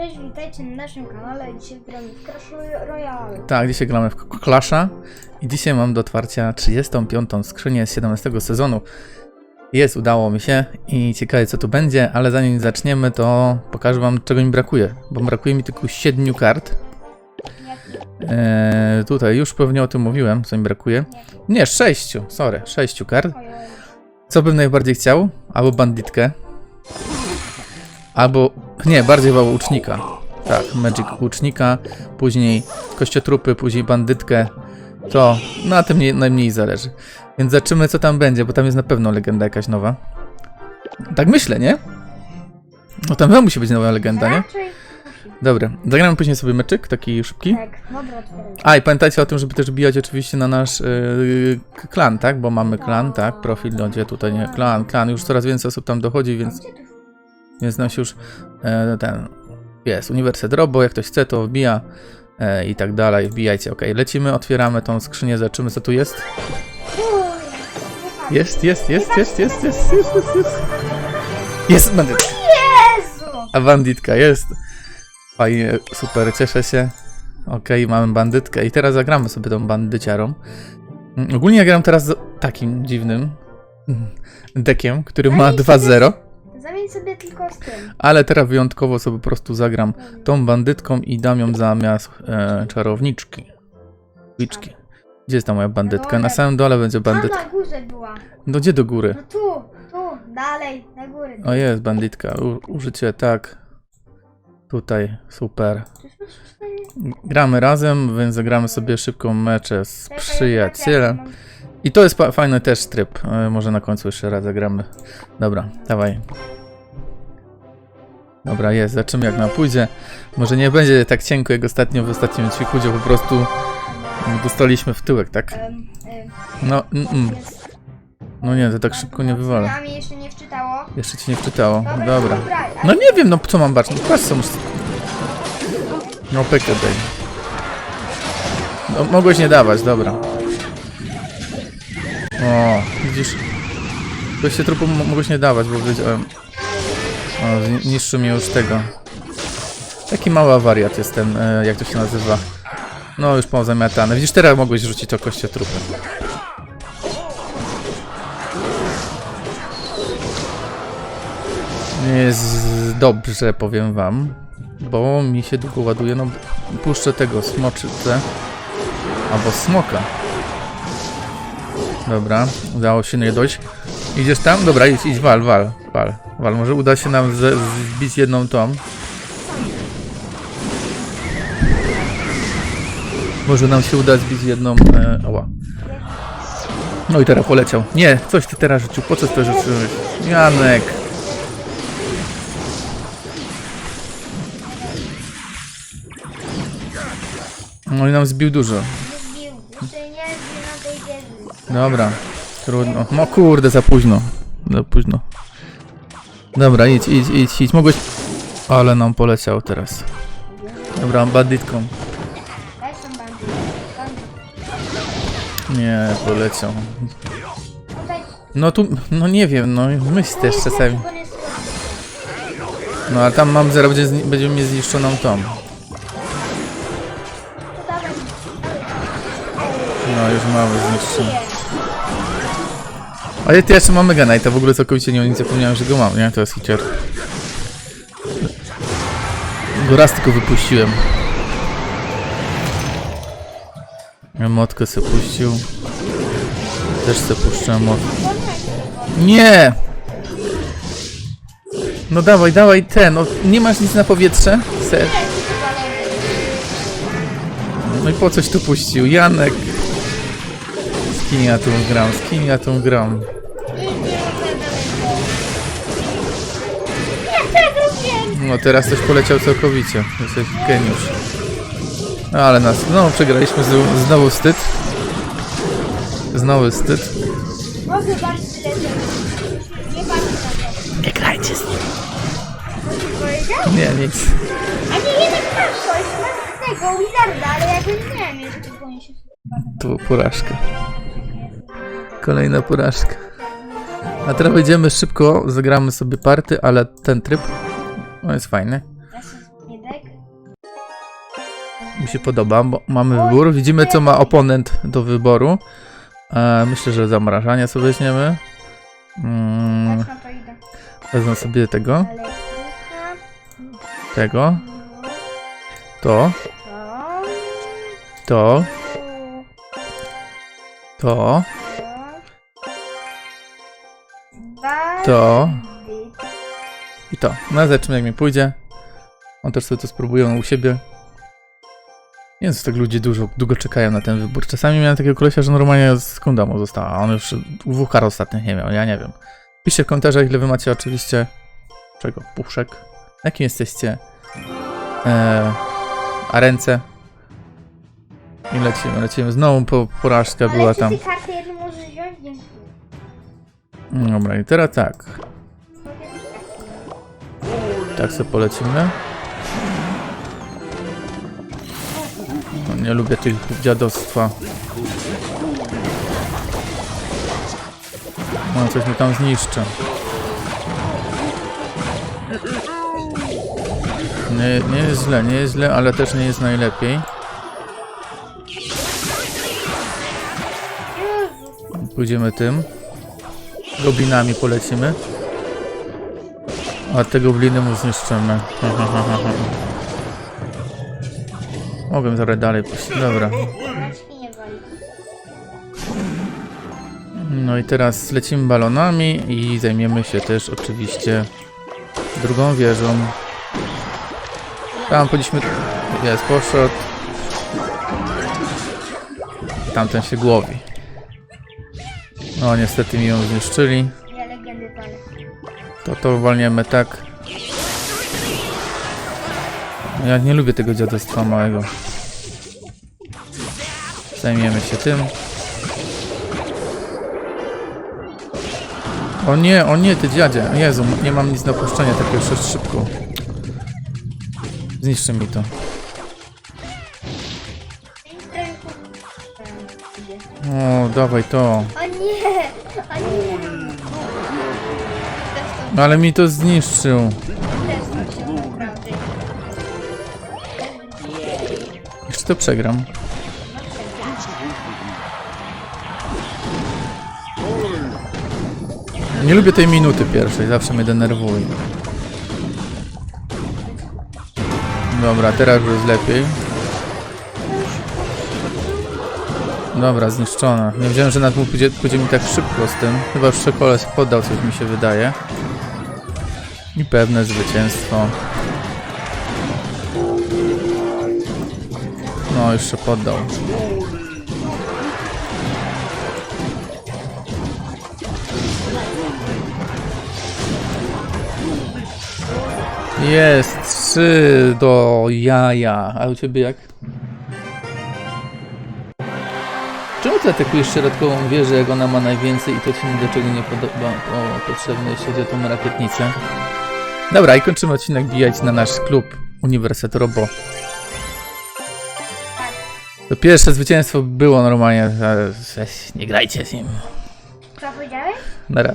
Cześć, witajcie na naszym kanale. Dzisiaj gramy w Clash Royale. Tak, dzisiaj gramy w Clasha i dzisiaj mam do otwarcia 35. skrzynię z 17 sezonu. Jest, udało mi się i ciekawe co tu będzie, ale zanim zaczniemy to pokażę wam czego mi brakuje, bo brakuje mi tylko 7 kart. Eee, tutaj już pewnie o tym mówiłem, co mi brakuje. Nie, 6, sorry, 6 kart. Co bym najbardziej chciał? Albo banditkę. Albo. Nie, bardziej chyba łucznika. Tak, Magic łucznika, później kościotrupy, później bandytkę. To na tym nie, najmniej zależy. Więc zobaczymy, co tam będzie, bo tam jest na pewno legenda jakaś nowa. Tak myślę, nie? No tam chyba musi być nowa legenda, nie? Dobra, zagramy później sobie meczyk, taki szybki. Tak. A i pamiętajcie o tym, żeby też bijać oczywiście na nasz yy, klan, tak? Bo mamy klan, tak? Profil, no gdzie tutaj nie, klan, klan. Już coraz więcej osób tam dochodzi, więc, Nam się już e, ten jest Uniwersytet Robo, jak ktoś chce, to wbija e, i tak dalej. Wbijajcie, ok. Lecimy, otwieramy tą skrzynię, zobaczymy co tu jest. Jest, jest, jest, jest, jest, jest, jest, jest, jest. Jest bandytka. A banditka jest. Fajnie, super, cieszę się. Okej, mamy bandytkę i teraz zagramy sobie tą bandyciarą. Mm, Ogólnie ja gram teraz z takim dziwnym mm, dekiem, który ma Zamień 2-0, Zamień sobie tylko z tym. ale teraz wyjątkowo sobie po prostu zagram tą bandytką i dam ją zamiast e, czarowniczki. Wiczki. Gdzie jest ta moja bandytka? Na samym dole będzie Tam bandytka. na górze była. No gdzie do góry? No tu, tu, dalej, na górę. O jest bandytka. U, użycie tak. Tutaj, super. Przecież masz cztery- Gramy razem, więc zagramy sobie szybką mecze z Czekaj, przyjacielem. ja mam- I to jest fa- fajny też tryb. E, Może na końcu jeszcze raz zagramy. Dobra, dawaj. Dobra, jest, zobaczymy jak nam pójdzie. Może nie będzie tak cienko jak ostatnio w ostatnim odcinku, gdzie po prostu dostaliśmy w tyłek, tak? No, mm, mm. no nie, to tak szybko nie wywalę. A mi jeszcze nie wczytało. Jeszcze ci nie wczytało. Dobra, No nie wiem, no co mam baczyć? Patrz co muszę... No pekę daj. No, mogłeś nie dawać, dobra. O, widzisz? Goście trupu mo- mogłeś nie dawać, bo wiedziałem... O, niszczy mnie już tego. Taki mały wariat jestem, e, jak to się nazywa. No, już pozamiatane. Widzisz, teraz mogłeś rzucić to koście trupy. Jest dobrze, powiem wam, bo mi się długo ładuje, no puszczę tego smoczycę, albo smoka. Dobra, udało się nie dojść. Idziesz tam? Dobra, idź, idź, wal, wal, wal, wal. Może uda się nam zbić jedną tą. Może nam się uda zbić jedną, e, ała. No i teraz poleciał. Nie, coś ty teraz rzucił, po co to rzuciłeś? Janek. No i nam zbił dużo. Dobra, trudno. No kurde, za późno. Za późno. Dobra, idź, idź, idź, idź. Mogłeś... Ale nam poleciał teraz. Dobra, banditką. Daj są bandy. Bandy. Nie, poleciał. No tu, no nie wiem, no myśl też czasami. No a tam mam zaraz będzie, będzie mieć zniszczoną tą. No już mamy zniszczoną. Ale ty jeszcze mam Mega Knighta, w ogóle całkowicie nie, nie zapomniałem, że go mam, nie? To jest hitcher. Go raz tylko wypuściłem. Ja Motkę se puścił. Też se puszczę motkę. Nie! No dawaj, dawaj ten, no nie masz nic na powietrze? Ser. No i po coś tu puścił? Janek! Kim ja tu gram? Z kim ja tu gram? No teraz coś poleciał całkowicie. Jesteś geniusz. No ale nas znowu przegraliśmy, znowu, znowu wstyd. Znowu wstyd. Mogę bardzo Nie to. Nie grajcie z nim. Powiedział? Nie, nic. A nie, jednak masz coś. Masz tego Wizarda, ale ja go nie miałem jeszcze, oni się Tu porażka. Kolejna porażka. A teraz wejdziemy szybko, zagramy sobie party, ale ten tryb no jest fajny. Mi się podoba, bo mamy wybór. Widzimy, co ma oponent do wyboru. E, myślę, że zamrażanie sobie weźmiemy. Mm, wezmę sobie tego, tego, to, to. to, to, i to. No zobaczymy, jak mi pójdzie. On też sobie to spróbuje on u siebie. Nie wiem, tak ludzie dużo, długo czekają na ten wybór. Czasami miałem takiego kolesia, że normalnie sekunda mu została, a on już dwóch kar ostatnich nie miał, ja nie wiem. Piszcie w komentarzach, ile wy macie oczywiście czego? Puszek? Jakim jesteście? Eee, a ręce? I lecimy, lecimy. Znowu po, porażka była Ale czy tam. ty kartę jedną możesz wziąć? Dobra, i teraz tak. Tak sobie polecimy. No, nie lubię tych dziadostwa. No, coś mi tam zniszczy. Nie, nie jest źle, nie jest źle, ale też nie jest najlepiej. Pójdziemy tym. Goblinami polecimy. A te gobliny mu zniszczymy. Mogłem zaraz dalej pójść. Dobra. No i teraz lecimy balonami i zajmiemy się też oczywiście drugą wieżą. Tam powinniśmy... Jest, poszedł. Tamten się głowi. No niestety mi ją zniszczyli. To to walniemy tak. Ja nie lubię tego dziadostwa małego. Zajmiemy się tym. O nie, o nie, ty dziadzie. Jezu, nie mam nic do opuszczenia, tak już szybko. Zniszczy mi to. O, dawaj to. O nie! O nie! No ale mi to zniszczył. Też to się naprawdę. Jeszcze to przegram. Nie lubię tej minuty pierwszej, zawsze mnie denerwuje. Dobra, teraz już jest lepiej. Dobra, zniszczona. Nie wiedziałem, że nad pójdzie, pójdzie mi tak szybko z tym. Chyba już się poddał, coś mi się wydaje. I pewne zwycięstwo. No, się poddał. Jest trzy do jaja. A u ciebie jak? Ty atakujesz środkową wieżę, jak ona ma najwięcej i to ci do czego nie podoba o, potrzebne, jeśli chodzi o tą rakietnicę? Dobra, i kończymy odcinek. Bijać na nasz klub Uniwersytet Robo. To pierwsze zwycięstwo było normalnie. nie grajcie z nim. Co powiedziałeś? Nara.